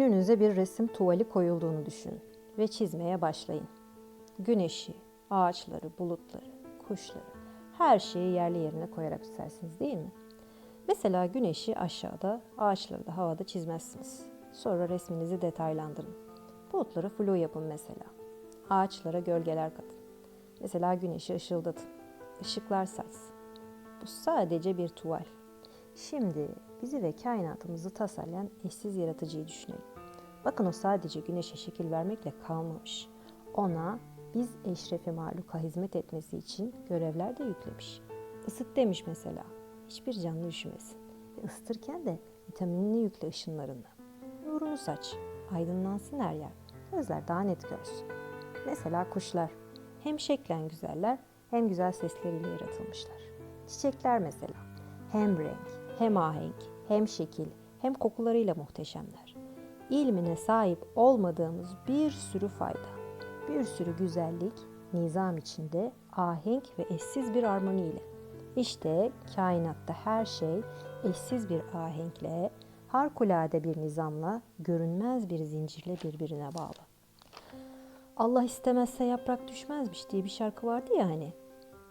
Önünüze bir resim tuvali koyulduğunu düşünün ve çizmeye başlayın. Güneşi, ağaçları, bulutları, kuşları, her şeyi yerli yerine koyarak çizersiniz değil mi? Mesela güneşi aşağıda, ağaçları da havada çizmezsiniz. Sonra resminizi detaylandırın. Bulutları flu yapın mesela. Ağaçlara gölgeler katın. Mesela güneşi ışıldatın. Işıklar saçsın. Bu sadece bir tuval. Şimdi bizi ve kainatımızı tasarlayan eşsiz yaratıcıyı düşünelim. Bakın o sadece güneşe şekil vermekle kalmamış. Ona biz eşrefi mahluka hizmet etmesi için görevler de yüklemiş. Isıt demiş mesela. Hiçbir canlı üşümesin. Ve ısıtırken de vitaminini yükle ışınlarını. Nurunu saç. Aydınlansın her yer. Gözler daha net görsün. Mesela kuşlar. Hem şeklen güzeller hem güzel sesleriyle yaratılmışlar. Çiçekler mesela. Hem renk, hem ahenk, hem şekil, hem kokularıyla muhteşemler. İlmine sahip olmadığımız bir sürü fayda, bir sürü güzellik, nizam içinde ahenk ve eşsiz bir armoni ile. İşte kainatta her şey eşsiz bir ahenkle, harikulade bir nizamla, görünmez bir zincirle birbirine bağlı. Allah istemezse yaprak düşmezmiş diye bir şarkı vardı ya hani.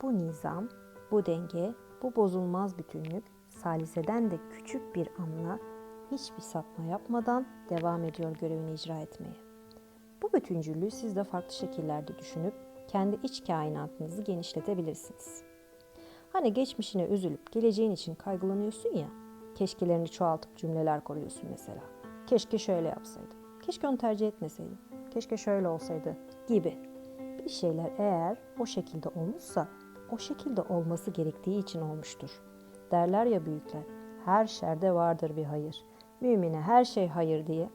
Bu nizam, bu denge, bu bozulmaz bütünlük saliseden de küçük bir anla hiçbir sapma yapmadan devam ediyor görevini icra etmeye. Bu bütüncüllüğü siz de farklı şekillerde düşünüp kendi iç kainatınızı genişletebilirsiniz. Hani geçmişine üzülüp geleceğin için kaygılanıyorsun ya, keşkelerini çoğaltıp cümleler kuruyorsun mesela. Keşke şöyle yapsaydım, keşke onu tercih etmeseydim, keşke şöyle olsaydı gibi. Bir şeyler eğer o şekilde olmuşsa o şekilde olması gerektiği için olmuştur. Derler ya büyükler, her şerde vardır bir hayır. Mümine her şey hayır diye.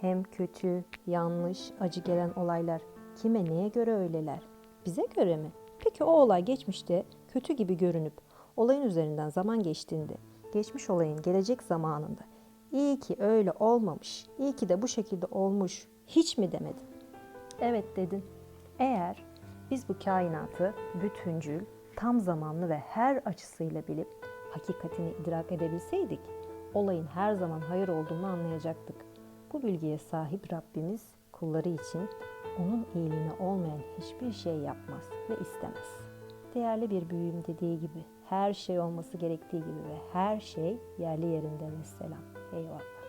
Hem kötü, yanlış, acı gelen olaylar kime neye göre öyleler? Bize göre mi? Peki o olay geçmişte kötü gibi görünüp olayın üzerinden zaman geçtiğinde, geçmiş olayın gelecek zamanında iyi ki öyle olmamış, iyi ki de bu şekilde olmuş hiç mi demedin? Evet dedin. Eğer biz bu kainatı bütüncül, tam zamanlı ve her açısıyla bilip hakikatini idrak edebilseydik, olayın her zaman hayır olduğunu anlayacaktık. Bu bilgiye sahip Rabbimiz kulları için onun iyiliğine olmayan hiçbir şey yapmaz ve istemez. Değerli bir büyüğüm dediği gibi her şey olması gerektiği gibi ve her şey yerli yerinde ve selam. Eyvallah.